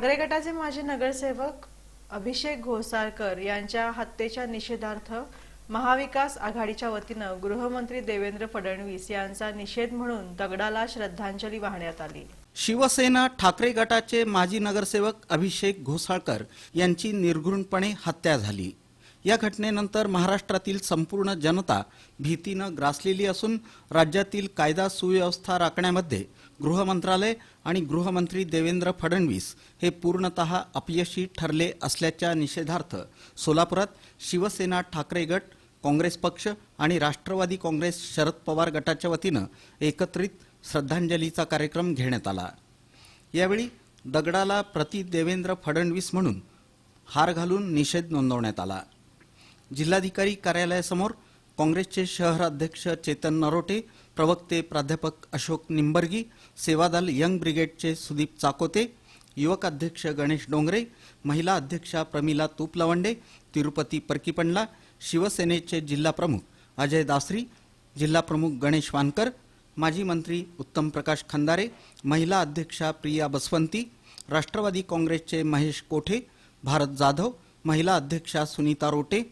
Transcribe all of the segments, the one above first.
ठाकरे गटाचे माजी नगरसेवक अभिषेक घोसाळकर यांच्या हत्येच्या निषेधार्थ महाविकास आघाडीच्या वतीनं गृहमंत्री देवेंद्र फडणवीस यांचा निषेध म्हणून दगडाला श्रद्धांजली वाहण्यात आली. शिवसेना ठाकरे गटाचे माजी नगरसेवक अभिषेक घोसाळकर यांची निर्घृणपणे हत्या झाली. या घटनेनंतर महाराष्ट्रातील संपूर्ण जनता भीतीनं ग्रासलेली असून राज्यातील कायदा सुव्यवस्था राखण्यामध्ये गृह मंत्रालय आणि गृहमंत्री देवेंद्र फडणवीस हे पूर्णतः अपयशी ठरले असल्याच्या निषेधार्थ सोलापुरात शिवसेना ठाकरे गट काँग्रेस पक्ष आणि राष्ट्रवादी काँग्रेस शरद पवार गटाच्या वतीनं एकत्रित श्रद्धांजलीचा कार्यक्रम घेण्यात आला. यावेळी दगडाला प्रति देवेंद्र फडणवीस म्हणून हार घालून निषेध नोंदवण्यात आला. जिल्हाधिकारी कार्यालयासमोर काँग्रेसचे शहर अध्यक्ष चेतन नरोटे प्रवक्ते प्राध्यापक अशोक निंबर्गी सेवादल यंग ब्रिगेडचे सुदीप चाकोते युवक अध्यक्ष गणेश डोंगरे महिला अध्यक्षा प्रमिला तुपलवंडे तिरुपती परकीपंडला शिवसेनेचे जिल्हा प्रमुख अजय दासरी जिल्हा प्रमुख गणेश वानकर माजी मंत्री उत्तम प्रकाश खंदारे महिला अध्यक्षा प्रिया बसवंती राष्ट्रवादी काँग्रेसचे महेश कोठे भारत जाधव महिला अध्यक्षा सुनीता रोटे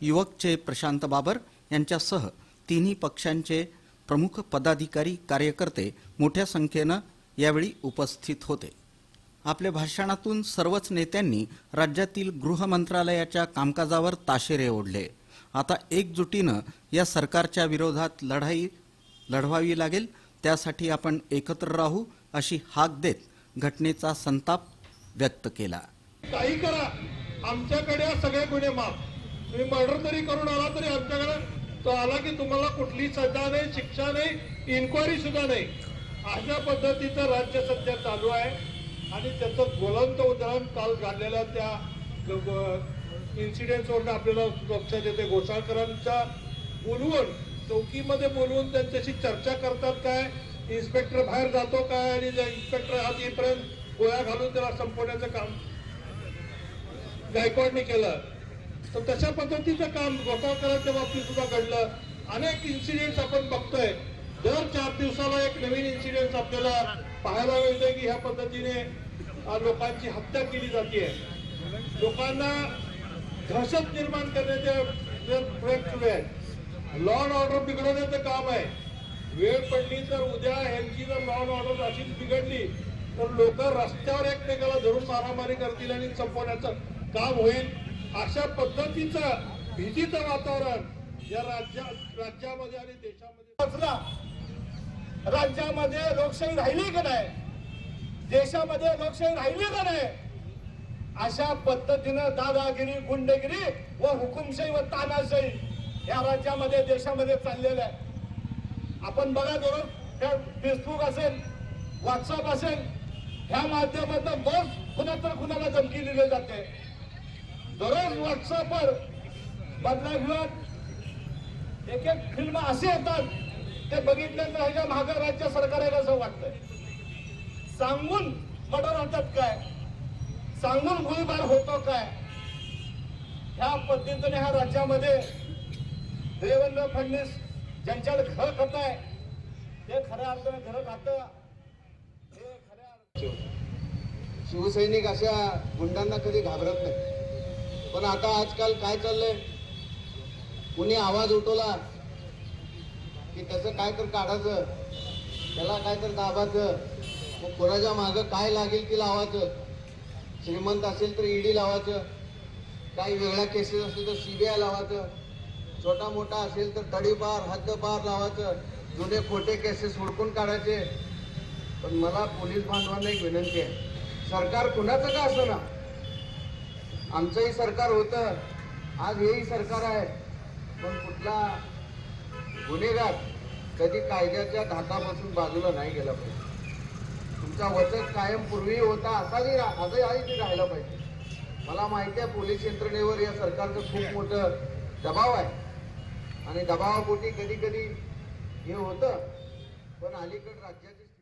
युवकचे प्रशांत बाबर यांच्यासह तिन्ही पक्षांचे प्रमुख पदाधिकारी कार्यकर्ते मोठ्या संख्येनं यावेळी उपस्थित होते. आपल्या भाषणातून सर्वच नेत्यांनी राज्यातील गृह मंत्रालयाच्या कामकाजावर ताशेरे ओढले. आता एकजुटीनं या सरकारच्या विरोधात लढाई लढवावी लागेल त्यासाठी आपण एकत्र राहू अशी हाक देत घटनेचा संताप व्यक्त केला. काही करा. आमच्याकडे सगळे गुन्हे माफ तुम्ही मर्डर तरी करून आला तरी आमच्याकडे तो आला की तुम्हाला कुठली सजा नाही शिक्षा नाही इन्क्वायरी सुद्धा नाही. अशा पद्धतीचं राज्य सध्या चालू आहे. आणि त्याचं ज्वलंत उदाहरण काल घडलेल्या त्या इन्सिडेंटवरून आपल्याला लक्षात येते. घोसाळकरांच्या बोलवून चौकीमध्ये बोलवून त्यांच्याशी चर्चा करतात काय? इन्स्पेक्टर बाहेर जातो काय? आणि इन्स्पेक्टर आज येईपर्यंत गोळ्या घालून त्याला संपवण्याचं काम गायकवाडने केलं. तर तशा पद्धतीचं काम गोसाळकरांच्या बाबतीत सुद्धा घडलं. अनेक इन्सिडेंट आपण बघतोय. दर चार दिवसाला एक नवीन इन्सिडेंट आपल्याला पाहायला मिळतोय की ह्या पद्धतीने लोकांची हत्या केली जाते. लोकांना दहशत निर्माण करण्याचे प्रयत्न सुरू आहेत. लॉ अँड ऑर्डर बिघडवण्याचं काम आहे. वेळ पडली तर उद्या ह्यांची जर लॉ अँड ऑर्डर अशीच बिघडली तर लोक रस्त्यावर एकमेकाला धरून मारामारी करतील आणि संपवण्याचं काम होईल. अशा पद्धतीचं भीतीचं वातावरण या राज्या राज्यामध्ये आणि देशामध्ये राज्यामध्ये लोकशाही राहिली का नाही? देशामध्ये लोकशाही राहिली का नाही? अशा पद्धतीनं दादागिरी गुंडगिरी व हुकुमशाही व तानाशाही या राज्यामध्ये देशामध्ये चाललेलं आहे. आपण बघा दररोज त्या फेसबुक असेल व्हॉट्सअप असेल ह्या माध्यमातून रोज कुणाला कुणाला धमकी दिली जाते? दररोज व्हॉट्सअपवर बदला घेऊन एक एक फिल्म असे येतात ते बघितल्यानंतर ह्याच्या मागे राज्य सरकार असं वाटतंय? सांगून मर्डर होतात काय? सांगून गोळीबार होतो काय? ह्या पद्धतीने ह्या राज्यामध्ये देवेंद्र फडणवीस ज्यांच्याकडे घर खात आहे ते खऱ्या अर्थाने घर खात. हे खऱ्या शिवसैनिक अशा गुंडांना कधी घाबरत नाही पण आता आजकाल काय चाललंय? कुणी आवाज उठवला की त्याचं काय तर काढायचं त्याला काय तर दाबायचं मग कोणाच्या मागं काय लागेल ती लावायचं? श्रीमंत असेल तर ईडी लावायचं काही वेगळ्या केसेस असेल तर सीबीआय लावायचं छोटा मोठा असेल तर तडीपार हद्दपार लावायचं जुने खोटे केसेस हुडकून काढायचे. पण मला पोलीस बांधवांना एक विनंती आहे सरकार कुणाचं का असं ना? आमचंही सरकार होतं. आज हेही सरकार आहे. पण कुठला गुन्हेगार कधी कायद्याच्या धाकापासून बाजूला नाही गेला पाहिजे. तुमचा वचक कायम पूर्वी होता असाही रा- आजही आजही राहिला पाहिजे? मला माहिती आहे पोलीस यंत्रणेवर या सरकारचं खूप मोठं दबाव आहे. आणि दबावापोटी कधी कधी हे होतं. पण अलीकड राज्यात